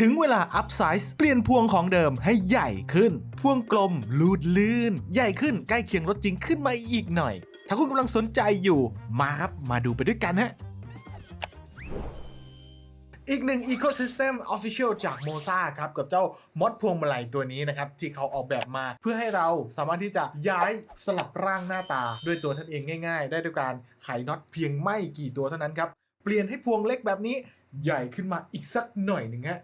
ถึงเวลาอัพไซส์เปลี่ยนพวงของเดิมให้ใหญ่ขึ้น พวงกลมลูดลื่น ใหญ่ขึ้นใกล้เคียงรถจริงขึ้นมาอีกหน่อย ถ้าคุณกำลังสนใจอยู่ มาครับ มาดูไปด้วยกันฮะอีกหนึ่ง Ecosystem Official จาก Moza ครับ กับเจ้ามอดพวงมาลัยตัวนี้นะครับ ที่เขาออกแบบมา เพื่อให้เราสามารถที่จะย้ายสลับร่างหน้าตา ด้วยตัวท่านเองง่าย ๆ ได้ด้วยการไขน็อตเพียงไม่กี่ตัวเท่านั้นครับ เปลี่ยนให้พวงเล็กแบบนี้ใหญ่ขึ้นมาอีกสักหน่อยหนึ่งฮะ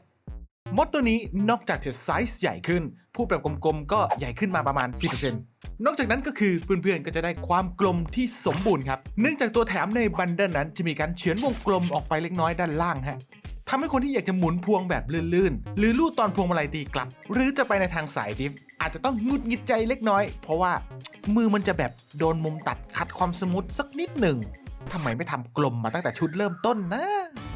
มดตัวนี้นอกจากจะไซส์ใหญ่ขึ้น พูดแบบกลมๆ ก็ใหญ่ขึ้นมาประมาณ 10%นอกจากนั้นก็คือเพื่อนๆ ก็จะได้ความกลมที่สมบูรณ์ครับ เนื่องจากตัวแถมในบันเดิลนั้นจะมีการเฉือนวงกลมออกไปเล็กน้อยด้านล่างฮะทำให้คนที่อยากจะหมุนพวงแบบลื่นๆ หรือลูดตอนพวงมาลัยตีกลับ หรือจะไปในทางสายดิฟ อาจจะต้องงุดงิดใจเล็กน้อย เพราะว่ามือมันจะแบบโดนมุมตัดขัดความสมูทสักนิดหนึ่งทำไมไม่ทำกลมมาตั้งแต่ชุดเริ่มต้นนะ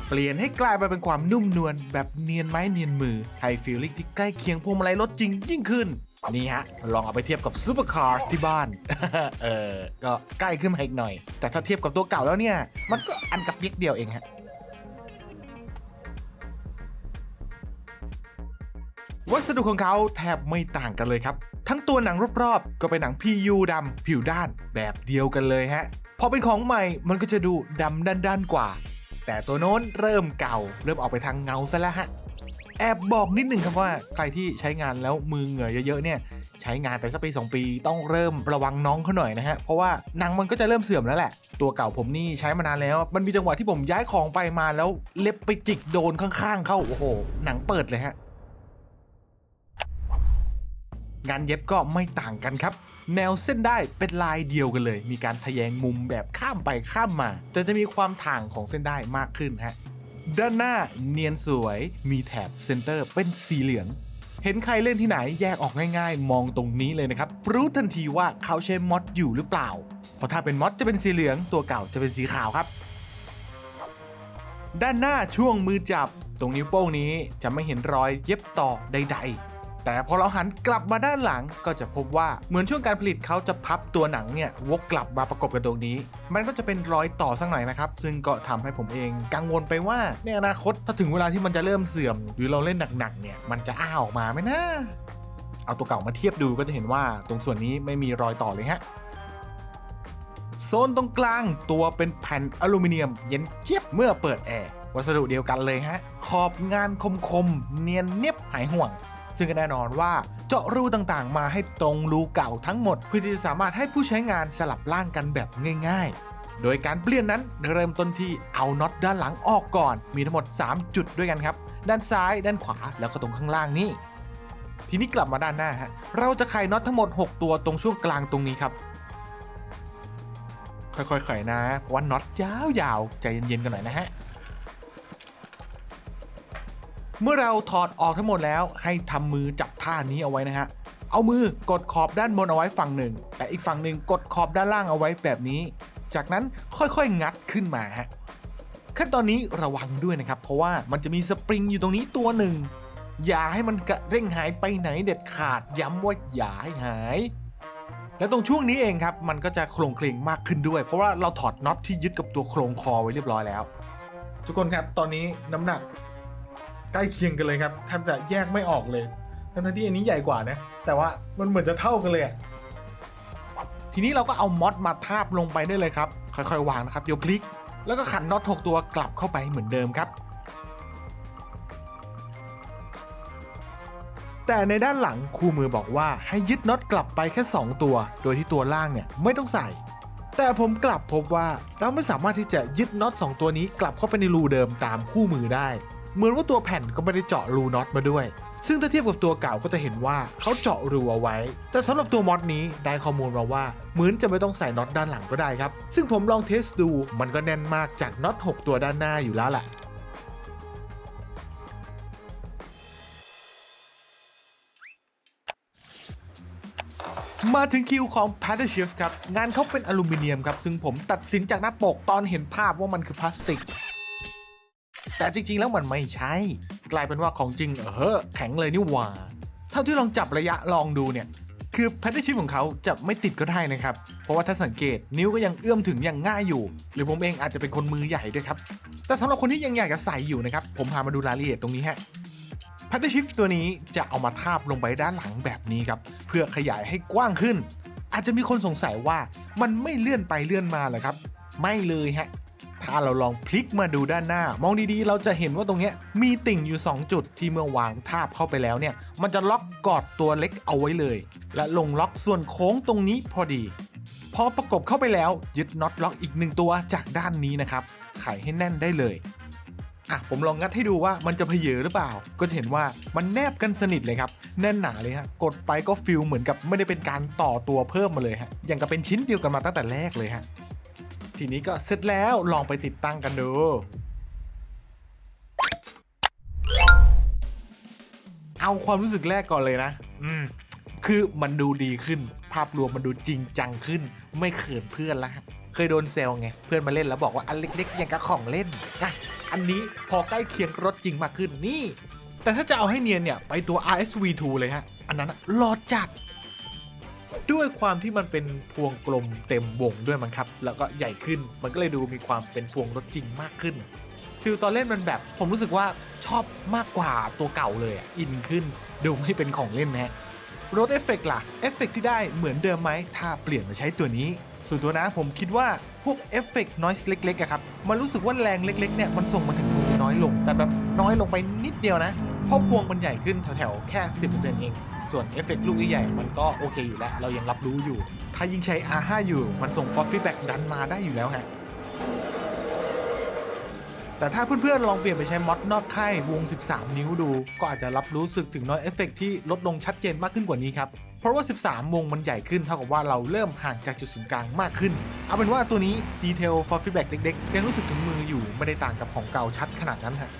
เปลี่ยนให้กลายมาเป็นความนุ่มนวลแบบเนียนไม้เนียนมือให้ฟีลลิ่งที่ใกล้เคียงพวงมาลัยรถจริงยิ่งขึ้นนี่ฮะ ลองเอาไปเทียบกับซูเปอร์คาร์ที่บ้าน เออ ก็ใกล้ขึ้นมาอีกหน่อย แต่ถ้าเทียบกับตัวเก่าแล้วเนี่ย มันก็อันกับเปียกเดียวเองฮะวัสดุของเขาแทบไม่ต่างกันเลยครับ ทั้งตัวหนังรอบๆ ก็เป็นหนัง PU ดำผิวด้านแบบเดียวกันเลยฮะ พอเป็นของใหม่มันก็จะดูดำด้านๆกว่า แต่ตัวโน้นเริ่มเก่า เริ่มออกไปทางเงาซะแล้วฮะ แอบบอกนิดหนึ่งครับว่าใครที่ใช้งานแล้วมือเหงื่อเยอะๆเนี่ยใช้งานไปสักปีสองปีต้องเริ่มระวังน้องเขาหน่อยนะฮะ เพราะว่าหนังมันก็จะเริ่มเสื่อมแล้วแหละ ตัวเก่าผมนี่ใช้มานานแล้ว มันมีจังหวะที่ผมย้ายของไปมาแล้วเล็บไปจิกโดนข้างๆ เข้าโอ้โหหนังเปิดเลยฮะ งานเย็บก็ไม่ต่างกันครับ แนวเส้นได้เป็นลายเดียวกันเลย มีการทะแยงมุมแบบข้ามไปข้ามมา แต่จะมีความถ่างของเส้นได้มากขึ้นฮะด้านหน้าเนียนสวยมีแถบเซนเตอร์เป็นสีเหลืองเห็นใครเล่นที่ไหนแยกออกง่ายๆ มองตรงนี้เลยนะครับ รู้ทันทีว่าเขาใช้มอดอยู่หรือเปล่า เพราะถ้าเป็นมอดจะเป็นสีเหลืองตัวเก่าจะเป็นสีขาวครับ ด้านหน้าช่วงมือจับ ตรงนิ้วโป้งนี้จะไม่เห็นรอยเย็บต่อใด ๆ แต่พอเราหันกลับมาด้านหลังก็จะพบว่าเหมือนช่วงการผลิตเขาจะพับตัวหนังเนี่ยวกกลับมาประกบกับตรงนี้ มันก็จะเป็นรอยต่อสักหน่อยนะครับ ซึ่งก็ทำให้ผมเองกังวลไปว่าในอนาคตถ้าถึงเวลาที่มันจะเริ่มเสื่อม หรือเราเล่นหนักๆเนี่ยมันจะอ้าออกมาไหมนะเอาตัวเก่ามาเทียบดูก็จะเห็นว่าตรงส่วนนี้ไม่มีรอยต่อเลยฮะโซนตรงกลางตัวเป็นแผ่นอลูมิเนียม เย็นเจี๊ยบเมื่อเปิดแอร์วัสดุเดียวกันเลยฮะ ขอบงานคมๆเนียนเนียบหายห่วง ซึ่งก็แน่นอนว่าเจาะรูต่างๆ มาให้ตรงรูเก่าทั้งหมด เพื่อที่จะสามารถให้ผู้ใช้งานสลับล่างกันแบบง่ายๆ โดยการเปลี่ยนนั้นเริ่มต้นที่เอาน็อตด้านหลังออกก่อน มีทั้งหมด 3 จุดด้วยกันครับ ด้านซ้าย ด้านขวา แล้วก็ตรงข้างล่างนี่ทีนี้กลับมาด้านหน้าฮะ เราจะไขน็อตทั้งหมด 6 ตัวตรงช่วงกลางตรงนี้ครับ ค่อยๆไขนะ เพราะว่าน็อตยาวๆ ใจเย็นๆกันหน่อยนะฮะ เมื่อเราถอดออกทั้งหมดแล้วให้ทำมือจับท่านี้เอาไว้นะฮะ เอามือกดขอบด้านบนเอาไว้ฝั่งหนึ่ง แต่อีกฝั่งหนึ่งกดขอบด้านล่างเอาไว้แบบนี้ จากนั้นค่อยๆงัดขึ้นมาฮะขั้นตอนนี้ระวังด้วยนะครับ เพราะว่ามันจะมีสปริงอยู่ตรงนี้ตัวหนึ่ง อย่าให้มันกระเร่งหายไปไหนเด็ดขาดย้ำว่าอย่าให้หาย และตรงช่วงนี้เองครับมันก็จะโครงเคลงมากขึ้นด้วย เพราะว่าเราถอดน็อตที่ยึดกับตัวโครงคอไว้เรียบร้อยแล้ว ทุกคนครับตอนนี้น้ำหนัก ใกล้เคียงกันเลยครับแทบจะแยกไม่ออกเลยทั้งที่อันนี้ใหญ่กว่านะแต่ว่ามันเหมือนจะเท่ากันเลยอะทีนี้เราก็เอามอดมาทาบลงไปได้เลยครับ ค่อยๆวางนะครับเดี๋ยวพลิก แล้วก็ขันน็อตหกตัวกลับเข้าไปเหมือนเดิมครับ แต่ในด้านหลังคู่มือบอกว่าให้ยึดน็อตกลับไปแค่ 2 ตัว โดยที่ตัวล่างเนี่ยไม่ต้องใส่ แต่ผมกลับพบว่าเราไม่สามารถที่จะยึดน็อต2ตัวนี้กลับเข้าไปในรูเดิมตามคู่มือได้ เหมือนว่าตัวแผ่นก็ไม่ได้เจาะรูน็อตมาด้วย ซึ่งถ้าเทียบกับตัวเก่าก็จะเห็นว่าเขาเจาะรูเอาไว้ แต่สำหรับตัวมอดนี้ได้ข้อมูลมาว่าเหมือนจะไม่ต้องใส่น็อตด้านหลังก็ได้ครับ ซึ่งผมลองเทสดูมันก็แน่นมากจากน็อต6 ตัวด้านหน้าอยู่แล้วแหละมาถึงคิวของ p a t t e r Shift ครับ งานเขาเป็นอลูมิเนียมครับ ซึ่งผมตัดสินจากหน้าปกตอนเห็นภาพว่ามันคือพลาสติก แต่จริง ๆ แล้วมันไม่ใช่ กลายเป็นว่าของจริงเออแข็งเลยนี่หว่า เท่าที่ลองจับระยะลองดูเนี่ย คือ p a t t e r Shift ของเขาจะไม่ติดก็ได้นะครับ เพราะว่าถ้าสังเกตนิ้วก็ยังเอื้อมถึงอย่างง่ายอยู่ หรือผมเองอาจจะเป็นคนมือใหญ่ด้วยครับ แต่สำหรับคนที่ยังอยากจะใส่อยู่นะครับ ผมพามาดูรายละเอียดตรงนี้ฮะแพัตเตอร์ชิฟตัวนี้จะเอามาทาบลงไปด้านหลังแบบนี้ครับเพื่อขยายให้กว้างขึ้น อาจจะมีคนสงสัยว่ามันไม่เลื่อนไปเลื่อนมาเหรอครับ ไม่เลยฮะ ถ้าเราลองพลิกมาดูด้านหน้า มองดีๆ เราจะเห็นว่าตรงเนี้ยมีติ่งอยู่ 2 จุดที่เมื่อวางทาบเข้าไปแล้วเนี่ย มันจะล็อกกอดตัวเล็กเอาไว้เลย และลงล็อกส่วนโค้งตรงนี้พอดี พอประกบเข้าไปแล้วยึดน็อตล็อกอีกหนึ่งตัวจากด้านนี้นะครับไขให้แน่นได้เลยอะผมลองงัดให้ดูว่ามันจะเพเยอหรือเปล่า ก็จะเห็นว่ามันแนบกันสนิทเลยครับ แน่นหนาเลยฮะ กดไปก็ฟิลเหมือนกับไม่ได้เป็นการต่อตัวเพิ่มมาเลยฮะ อย่างกับเป็นชิ้นเดียวกันมาตั้งแต่แรกเลยฮะ ทีนี้ก็เสร็จแล้วลองไปติดตั้งกันดูเอาความรู้สึกแรกก่อนเลยนะ อืม คือมันดูดีขึ้น ภาพรวมมันดูจริงจังขึ้น ไม่เขินเพื่อนละเคยโดนเซลไง เพื่อนมาเล่นแล้วบอกว่าอันเล็กๆอย่างกับของเล่นอะอันนี้พอใกล้เคียงรถจริงมากขึ้นนี่ แต่ถ้าจะเอาให้เนียนเนี่ย ไปตัว RSV2 เลยฮะ อันนั้นหลอดจัด ด้วยความที่มันเป็นพวงกลมเต็มวงด้วยมันครับ แล้วก็ใหญ่ขึ้นมันก็เลยดูมีความเป็นพวงรถจริงมากขึ้นฟิลตอนเล่นมันแบบ ผมรู้สึกว่าชอบมากกว่าตัวเก่าเลยอะอินขึ้นดูไม่เป็นของเล่นนะฮะรถเอฟเฟกต์ล่ะเอฟเฟกต์ที่ได้เหมือนเดิมไหมถ้าเปลี่ยนมาใช้ตัวนี้ ส่วนตัวนะผมคิดว่าพวกเอฟเฟกต์นอยส์เล็กๆอะครับมันรู้สึกว่าแรงเล็กๆเนี่ยมันส่งมาถึงมือน้อยลง แต่แบบน้อยลงไปนิดเดียวนะเพราะพวงมันใหญ่ขึ้นแถวๆแค่ 10%เอง ส่วนเอฟเฟกต์ลูกใหญ่ๆมันก็โอเคอยู่แล้ว เรายังรับรู้อยู่ ถ้ายิ่งใช้ R5 อยู่ มันส่งฟอสฟีแบ็กดันมาได้อยู่แล้วฮะแต่ถ้าเพื่อนๆ ลองเปลี่ยนไปใช้มอดนอกค่ายวง 13 นิ้วดู ก็อาจจะรับรู้สึกถึงน้อยเอฟเฟกที่ลดลงชัดเจนมากขึ้นกว่านี้ครับ เพราะว่า 13 วงมันใหญ่ขึ้นเท่ากับว่าเราเริ่มห่างจากจุดศูนย์กลางมากขึ้น เอาเป็นว่าตัวนี้ดีเทล for feedback เด็กๆยังรู้สึกถึงมืออยู่ไม่ได้ต่างกับของเก่าชัดขนาดนั้นฮะ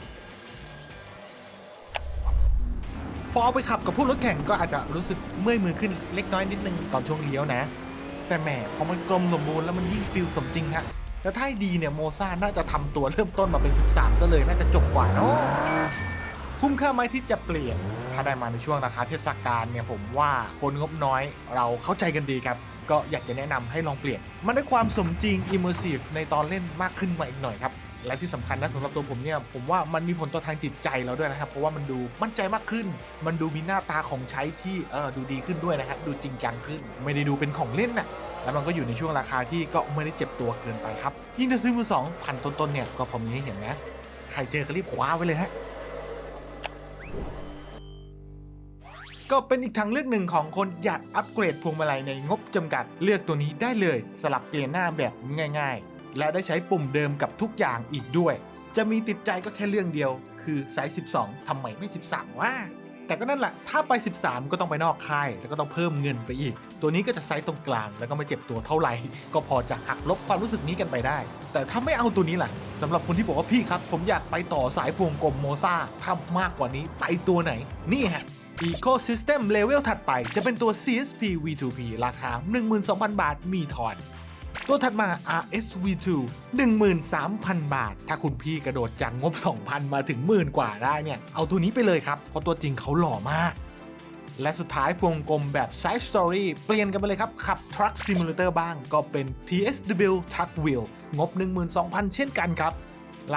พอเอาไปขับกับพวกรถแข่งก็อาจจะรู้สึกเมื่อยมือขึ้นเล็กน้อยนิดนึงตอนช่วงเลี้ยวนะ แต่แหมพอมันกลมสมบูรณ์แล้วมันยิ่งฟิลสมจริงฮะแต่ถ้าดีเนี่ยโมซ่าน่าจะทำตัวเริ่มต้นมาเป็น 13ซะเลยน่าจะจบกว่าเนาะคุ้มค่าไหมที่จะเปลี่ยนถ้าได้มาในช่วงราคาเทศกาลเนี่ยผมว่าคนงบน้อยเราเข้าใจกันดีครับ ก็อยากจะแนะนำให้ลองเปลี่ยน มันได้ความสมจริง immersive ในตอนเล่นมากขึ้นมาอีกหน่อยครับ และที่สำคัญนะสำหรับตัวผมเนี่ยผมว่ามันมีผลต่อทางจิตใจเราด้วยนะครับ เพราะว่ามันดูมั่นใจมากขึ้น มันดูมีหน้าตาของใช้ที่เออดูดีขึ้นด้วยนะครับดูจริงจังขึ้น ไม่ได้ดูเป็นของเล่นน่ะแล้วมันก็อยู่ในช่วงราคาที่ก็ไม่ได้เจ็บตัวเกินไปครับ ยิ่งถ้าซื้อมือสองพันต้นๆเนี่ยก็พอมีให้เห็นนะใครเจอก็รีบคว้าไว้เลยฮะก็เป็นอีกทางเลือกหนึ่งของคนอยากอัปเกรดพวงมาลัยในงบจำกัด เลือกตัวนี้ได้เลย สลับเปลี่ยนหน้าแบบง่าย ๆ และได้ใช้ปุ่มเดิมกับทุกอย่างอีกด้วย จะมีติดใจก็แค่เรื่องเดียว คือไซส์ 12ทำไมไม่ 13วะแต่ก็นั่นแหละ ถ้าไป 13 ก็ต้องไปนอกค่าย แล้วก็ต้องเพิ่มเงินไปอีก ตัวนี้ก็จะไซส์ตรงกลาง แล้วก็ไม่เจ็บตัวเท่าไหร่ ก็พอจะหักลบความรู้สึกนี้กันไปได้ แต่ถ้าไม่เอาตัวนี้ล่ะสำหรับคนที่บอกว่าพี่ครับ ผมอยากไปต่อสายพวงกลมโมซาถ้ามากกว่านี้ไปตัวไหน นี่ฮะ Ecosystem Level ถัดไปจะเป็นตัว CSP V2P ราคา 12,000 บาทมีทอน ตัวถัดมา RSV2 13,000 บาท ถ้าคุณพี่กระโดดจากงบ 2,000 มาถึงหมื่นกว่าได้เนี่ย เอาตัวนี้ไปเลยครับ เพราะตัวจริงเขาหล่อมาก และสุดท้ายพวงกลมแบบ Side Story เปลี่ยนกันไปเลยครับ ขับ Truck Simulator บ้างก็เป็น TSW Truck Wheel งบ 12,000 เช่นกันครับ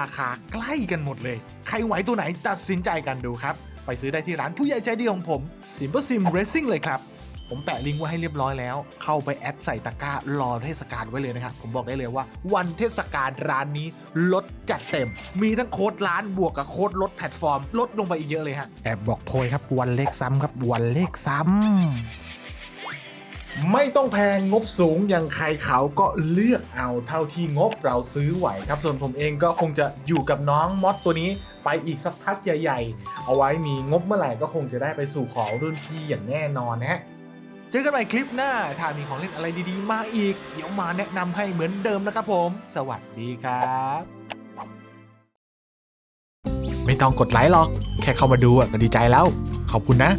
ราคาใกล้กันหมดเลย ใครไหวตัวไหนตัดสินใจกันดูครับ ไปซื้อได้ที่ร้านผู้ใหญ่ใจดีของผม Simple Sim Racing เลยครับ ผมแปะลิงก์ไว้ให้เรียบร้อยแล้ว เข้าไปแอดใส่ตะกร้ารอเทศกาลไว้เลยนะครับ ผมบอกได้เลยว่า วันเทศกาลร้านนี้ลดจัดเต็ม มีทั้งโค้ดร้านบวกกับโค้ดลดแพลตฟอร์ม ลดลงไปอีกเยอะเลยฮะแอบบอกโพยครับวันเลขซ้ำครับวันเลขซ้ำไม่ต้องแพงงบสูงอย่างใครเขาก็เลือกเอาเท่าที่งบเราซื้อไหวครับ ส่วนผมเองก็คงจะอยู่กับน้องมอสตัวนี้ไปอีกสักพักใหญ่ ๆ เอาไว้มีงบเมื่อไหร่ก็คงจะได้ไปสู่ขอรุ่นพี่อย่างแน่นอนนะฮะ เจอกันใหม่คลิปหน้า ถ้ามีของเล่นอะไรดีๆ มาอีก เดี๋ยวมาแนะนำให้เหมือนเดิมนะครับผม สวัสดีครับ ไม่ต้องกดไลค์หรอก แค่เข้ามาดูอะก็ดีใจแล้ว ขอบคุณนะ